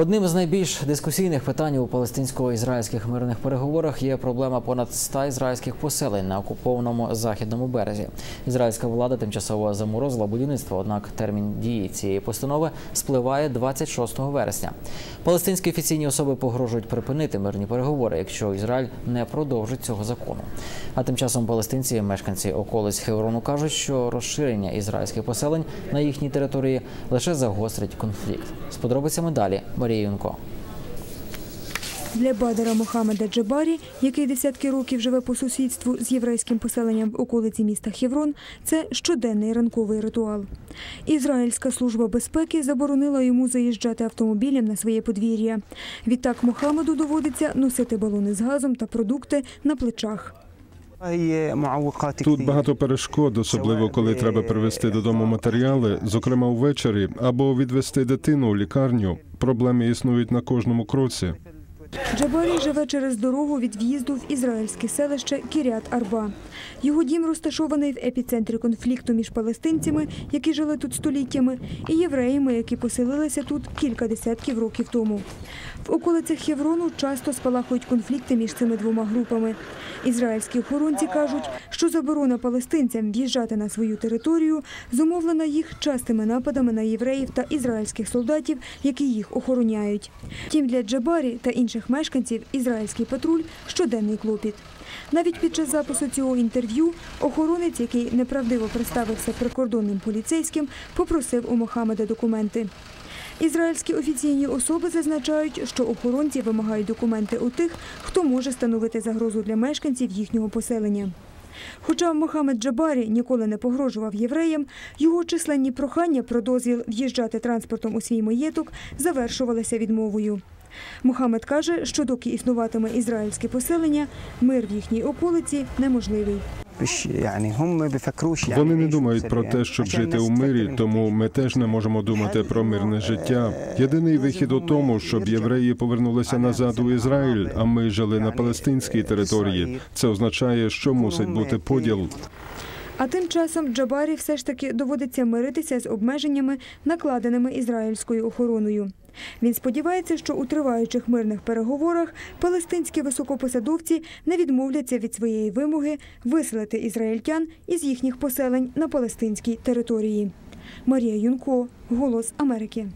Одним з найбільш дискусійних питань у палестинсько-ізраїльських мирних переговорах є проблема понад 100 ізраїльських поселень на окупованому західному березі. Ізраїльська влада тимчасово заморозила будівництво, однак термін дії цієї постанови спливає 26 вересня. Палестинські офіційні особи погрожують припинити мирні переговори, якщо Ізраїль не продовжить цього закону. А тим часом палестинці, мешканці околиць Хеврону, кажуть, що розширення ізраїльських поселень на їхній території лише загострить конфлікт. З подробицями далі Марія Юнко. Для Бадара Мохамеда Джабарі, який десятки років живе по сусідству з єврейським поселенням в околиці міста Хеврон, це щоденний ранковий ритуал. Ізраїльська служба безпеки заборонила йому заїжджати автомобілем на своє подвір'я. Відтак Мохамеду доводиться носити балони з газом та продукти на плечах. Тут багато перешкод, особливо коли треба привезти додому матеріали, зокрема ввечері, або відвести дитину у лікарню. Проблеми існують на кожному кроці. Джабарі живе через дорогу від в'їзду в ізраїльське селище Кірят Арба. Його дім розташований в епіцентрі конфлікту між палестинцями, які жили тут століттями, і євреями, які поселилися тут кілька десятків років тому. В околицях Хеврону часто спалахують конфлікти між цими двома групами. Ізраїльські охоронці кажуть, що заборона палестинцям в'їжджати на свою територію зумовлена їх частими нападами на євреїв та ізраїльських солдатів, які їх охороняють. Втім, для Джабарі та інших мешканців ізраїльський патруль щоденний клопіт. Навіть під час запису цього інтерв'ю охоронець, який неправдиво представився прикордонним поліцейським, попросив у Мохамеда документи. Ізраїльські офіційні особи зазначають, що охоронці вимагають документи у тих, хто може становити загрозу для мешканців їхнього поселення. Хоча Мохамед Джабарі ніколи не погрожував євреям, його численні прохання про дозвіл в'їжджати транспортом у свій маєток завершувалися відмовою. Мохамед каже, що доки існуватиме ізраїльське поселення, мир в їхній околиці неможливий. Вони не думають про те, щоб жити у мирі, тому ми теж не можемо думати про мирне життя. Єдиний вихід у тому, щоб євреї повернулися назад у Ізраїль, а ми жили на палестинській території. Це означає, що мусить бути поділ. А тим часом Джабарі все ж таки доводиться миритися з обмеженнями, накладеними ізраїльською охороною. Він сподівається, що у триваючих мирних переговорах палестинські високопосадовці не відмовляться від своєї вимоги виселити ізраїльтян із їхніх поселень на палестинській території. Марія Юнко, Голос Америки.